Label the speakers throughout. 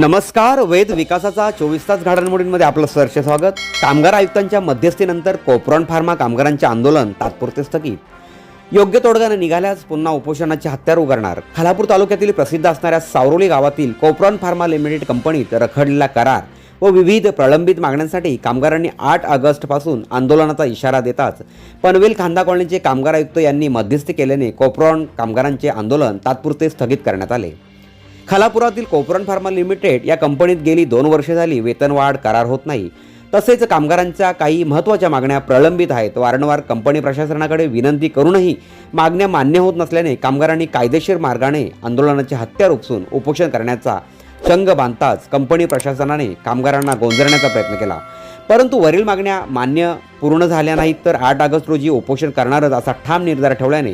Speaker 1: नमस्कार वेद विकासाचा चोवीस तास घडामोडींमध्ये आपलं सरचे स्वागत. कामगार आयुक्तांच्या मध्यस्थीनंतर कोपरॉन फार्मा कामगारांचे आंदोलन तात्पुरते स्थगित. योग्य तोडगा निघाल्यास पुन्हा उपोषणाचे हत्यार उगारणार खालापूर तालुक्यातील प्रसिद्ध असणाऱ्या सावरोली गावातील कोपरॉन फार्मा लिमिटेड कंपनीत रखडलेला करार व विविध प्रलंबित मागण्यांसाठी कामगारांनी आठ ऑगस्टपासून आंदोलनाचा इशारा देताच पनवेल खांदा कॉलनीचे कामगार आयुक्त यांनी मध्यस्थी केल्याने कोपरॉन कामगारांचे आंदोलन तात्पुरते स्थगित करण्यात आले. खालापुरातील कोपरन फार्मा लिमिटेड या कंपनीत गेली दोन वर्षे झाली. वेतनवाढ करार होत नाही. तसेच कामगारांच्या काही महत्त्वाच्या मागण्या प्रलंबित आहेत. वारंवार कंपनी प्रशासनाकडे विनंती करूनही मागण्या मान्य होत नसल्याने कामगारांनी कायदेशीर मार्गाने आंदोलनाचे हत्यार उपसून उपोषण करण्याचा चंग बांधताच कंपनी प्रशासनाने कामगारांना गोंजरण्याचा प्रयत्न केला. परंतु वरील मागण्या मान्य पूर्ण झाल्या नाहीत तर आठ ऑगस्ट रोजी उपोषण करणारच असा ठाम निर्धार ठेवल्याने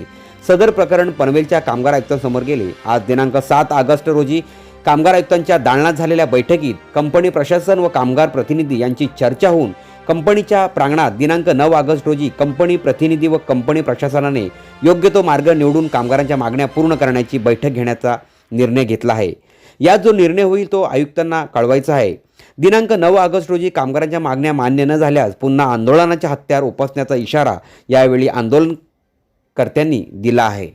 Speaker 1: सदर प्रकरण पनवेलच्या कामगार आयुक्तांसमोर गेले. आज दिनांक सात ऑगस्ट रोजी कामगार आयुक्तांच्या दालनात झालेल्या बैठकीत कंपनी प्रशासन व कामगार प्रतिनिधी यांची चर्चा होऊन कंपनीच्या प्रांगणात दिनांक नऊ ऑगस्ट रोजी कंपनी प्रतिनिधी व कंपनी प्रशासनाने योग्य तो मार्ग निवडून कामगारांच्या मागण्या पूर्ण करण्याची बैठक घेण्याचा निर्णय घेतला आहे. यात जो निर्णय होईल तो आयुक्तांना कळवायचा आहे. दिनांक नऊ ऑगस्ट रोजी कामगारांच्या मागण्या मान्य न झाल्यास पुन्हा आंदोलनाच्या हत्यार उपसण्याचा इशारा यावेळी आंदोलन कर्त्यांनी दिला आहे.